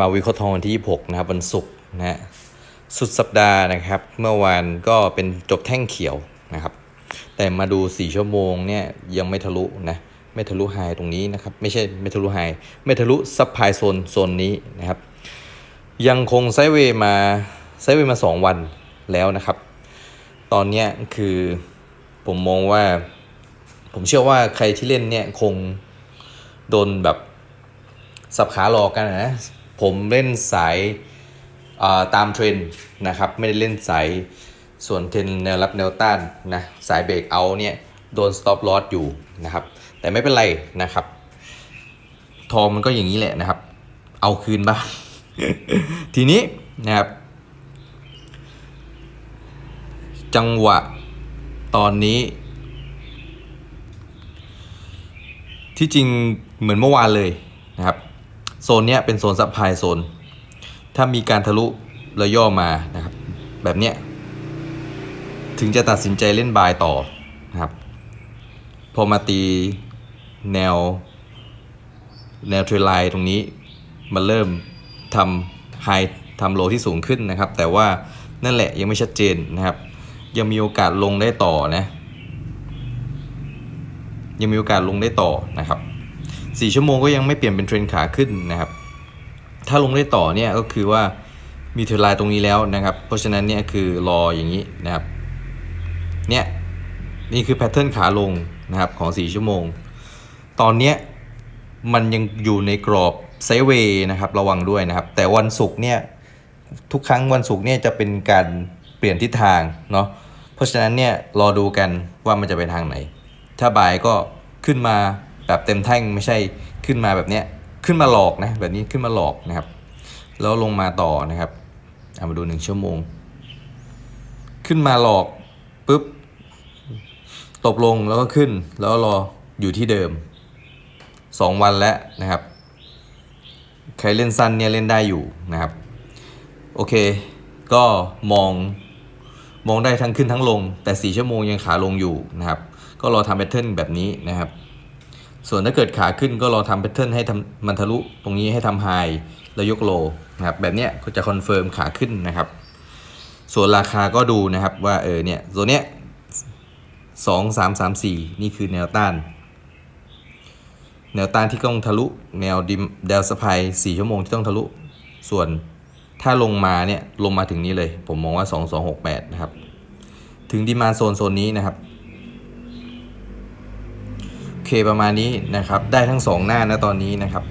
มาวิเคราะห์ทองวันที่ 26 นะครับวันศุกร์นะฮะสุดสัปดาห์นะครับ เมื่อวานก็เป็นจบแท่งเขียวนะครับ แต่มาดู 4 ชั่วโมงเนี่ยยังไม่ทะลุนะไม่ทะลุไฮตรงนี้นะครับ ไม่ใช่ไม่ทะลุไฮไม่ทะลุซับไพโซนโซนนี้นะครับ ยังคงไซเวย์มาไซเวย์มา 2 วันแล้วนะครับ ตอนนี้คือผมมองว่า ผมเชื่อว่าใครที่เล่นเนี่ยคงโดนแบบสับขาหลอกกันนะ ผมเล่นสายตามเทรนนะครับ ไม่ได้เล่นสายส่วนเทรนแนวรับแนวต้านนะสายเบรกเอาเนี่ยโดน stop loss อยู่นะครับ แต่ไม่เป็นไรนะครับ ทองมันก็อย่างนี้แหละนะครับ เอาคืนบ้างทีนี้นะครับ จังหวะตอนนี้ ที่จริงเหมือนเมื่อวานเลยนะครับ โซนเนี้ยเป็นโซนซับไพโซน ถ้ามีการทะลุระย่อมานะครับ แบบเนี้ยถึงจะตัดสินใจเล่นบายต่อนะครับ พอมาตีแนว แนวเทรลไลน์ตรงนี้มันเริ่มทำไฮทำโลที่สูงขึ้นนะครับ แต่ว่านั่นแหละยังไม่ชัดเจนนะครับ ยังมีโอกาสลงได้ต่อนะ ยังมีโอกาสลงได้ต่อนะครับ 4 ชั่วโมงก็ยังไม่เปลี่ยนเป็นเทรนขาขึ้นนะครับ ถ้าลงได้ต่อเนี่ยก็คือว่ามีเทรนไลน์ตรงนี้แล้วนะครับ เพราะฉะนั้นเนี่ยคือรออย่างนี้นะครับ เนี่ยนี่คือแพทเทิร์นขาลงนะครับของ 4 ชั่วโมง ตอนเนี้ยมันยังอยู่ในกรอบไซเวย์นะครับระวังด้วยนะครับ แต่วันศุกร์เนี่ยทุกครั้งวันศุกร์เนี่ยจะเป็นการเปลี่ยนทิศทางเนาะเพราะฉะนั้นเนี่ยรอดูกันว่ามันจะไปทางไหน ถ้าบ่ายก็ขึ้นมา แบบเต็มแท่งไม่ใช่ขึ้นมาแบบเนี้ยขึ้นมาหลอกนะแบบนี้ขึ้นมาหลอกนะครับ แล้วลงมาต่อนะครับเอามาดูหนึ่งชั่วโมง ขึ้นมาหลอกปุ๊บตกลงแล้วก็ขึ้นแล้วรออยู่ที่เดิมสองวันแล้วนะครับ ใครเล่นสั้นเนี่ยเล่นได้อยู่นะครับ โอเค ก็มองมองได้ทั้งขึ้นทั้งลง แต่ 4 ชั่วโมงยังขาลงอยู่นะครับ ก็รอทำแพทเทิร์นแบบนี้นะครับ ส่วนถ้าเกิดขาขึ้นก็รองทำแพทเทิร์นให้ทำมันทะลุตรงนี้ให้ทำไฮแล้วยกโลนะครับแบบเนี้ยก็จะคอนเฟิร์มขาขึ้นนะครับ ส่วนราคาก็ดูนะครับว่าเออเนี่ยตัวเนี้ยสองสามสามสี่นี่คือแนวต้าน แนวต้านที่ต้องทะลุแนวดิมแดวสปายสี่ชั่วโมงที่ต้องทะลุ ส่วนถ้าลงมาเนี่ยลงมาถึงนี้เลย ผมมองว่า 2268 นะครับ ถึงดีมาโซนโซนนี้นะครับ ประมาณนี้นะครับ ได้ทั้ง 2 หน้านะตอนนี้นะครับ